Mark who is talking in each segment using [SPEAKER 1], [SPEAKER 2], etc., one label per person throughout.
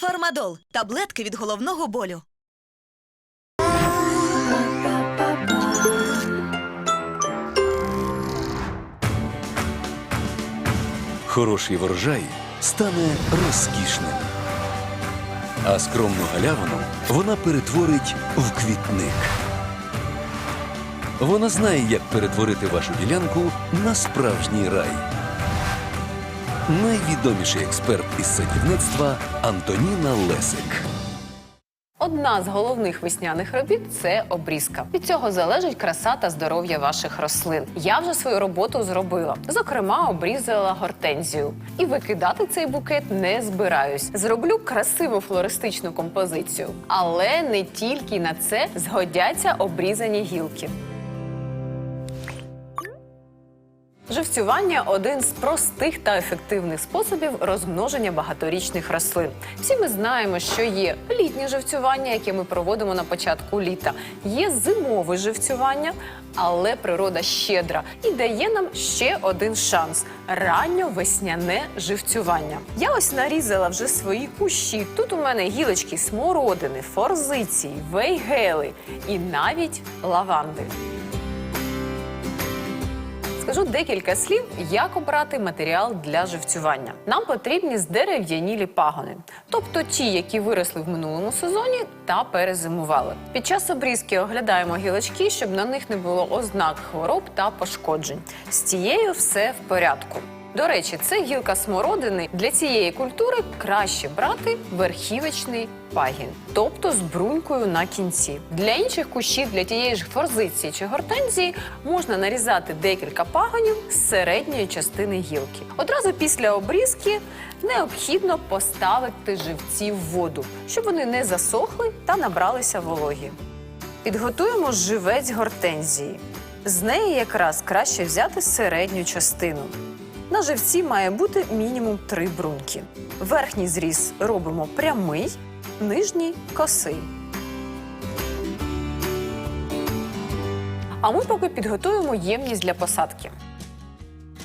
[SPEAKER 1] Фармадол таблетки від головного болю.
[SPEAKER 2] Хороший врожай стане розкішним, а скромну галявину вона перетворить в квітник. Вона знає, як перетворити вашу ділянку на справжній рай. Найвідоміший експерт із садівництва Антоніна Лесик.
[SPEAKER 3] Одна з головних весняних робіт це обрізка. Від цього залежить краса та здоров'я ваших рослин. Я вже свою роботу зробила. Зокрема, обрізала гортензію. І викидати цей букет не збираюсь. Зроблю красиву флористичну композицію. Але не тільки на це згодяться обрізані гілки. Живцювання один з простих та ефективних способів розмноження багаторічних рослин. Всі ми знаємо, що є літнє живцювання, яке ми проводимо на початку літа. Є зимове живцювання, але природа щедра і дає нам ще один шанс ранньо-весняне живцювання. Я ось нарізала вже свої кущі. Тут у мене гілочки смородини, форзиції, вейгели і навіть лаванди. Скажу декілька слів, як обрати матеріал для живцювання. Нам потрібні здерев'янілі пагони, тобто ті, які виросли в минулому сезоні та перезимували. Під час обрізки оглядаємо гілочки, щоб на них не було ознак хвороб та пошкоджень. З цією все в порядку. До речі, це гілка смородини. Для цієї культури краще брати верхівочний пагін, тобто з брунькою на кінці. Для інших кущів, для тієї ж форзиції чи гортензії, можна нарізати декілька пагонів з середньої частини гілки. Одразу після обрізки необхідно поставити живці в воду, щоб вони не засохли та набралися вологі. Підготуємо живець гортензії. З неї якраз краще взяти середню частину. На живці має бути мінімум три бруньки. Верхній зріз робимо прямий, нижній косий. А ми поки підготуємо ємність для посадки.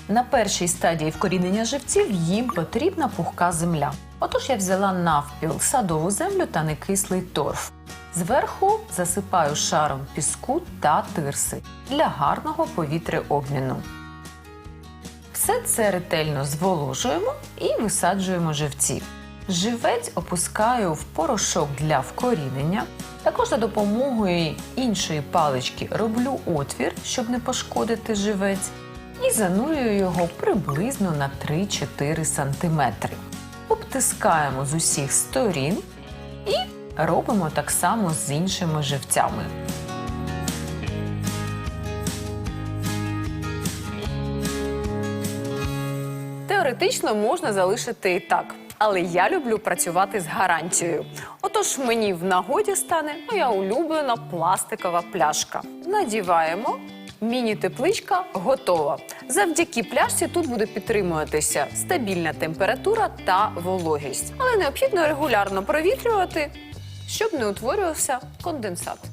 [SPEAKER 3] На першій стадії вкорінення живців їм потрібна пухка земля. Отож я взяла навпіл садову землю та некислий торф. Зверху засипаю шаром піску та тирси для гарного повітряобміну. Все це ретельно зволожуємо і висаджуємо живці. Живець опускаю в порошок для вкорінення. Також за допомогою іншої палички роблю отвір, щоб не пошкодити живець, і занурюю його приблизно на 3-4 см. Обтискаємо з усіх сторін і робимо так само з іншими живцями. Теоретично можна залишити і так. Але я люблю працювати з гарантією. Отож, мені в нагоді стане моя улюблена пластикова пляшка. Надіваємо. Міні-тепличка готова. Завдяки пляшці тут буде підтримуватися стабільна температура та вологість. Але необхідно регулярно провітрювати, щоб не утворювався конденсат.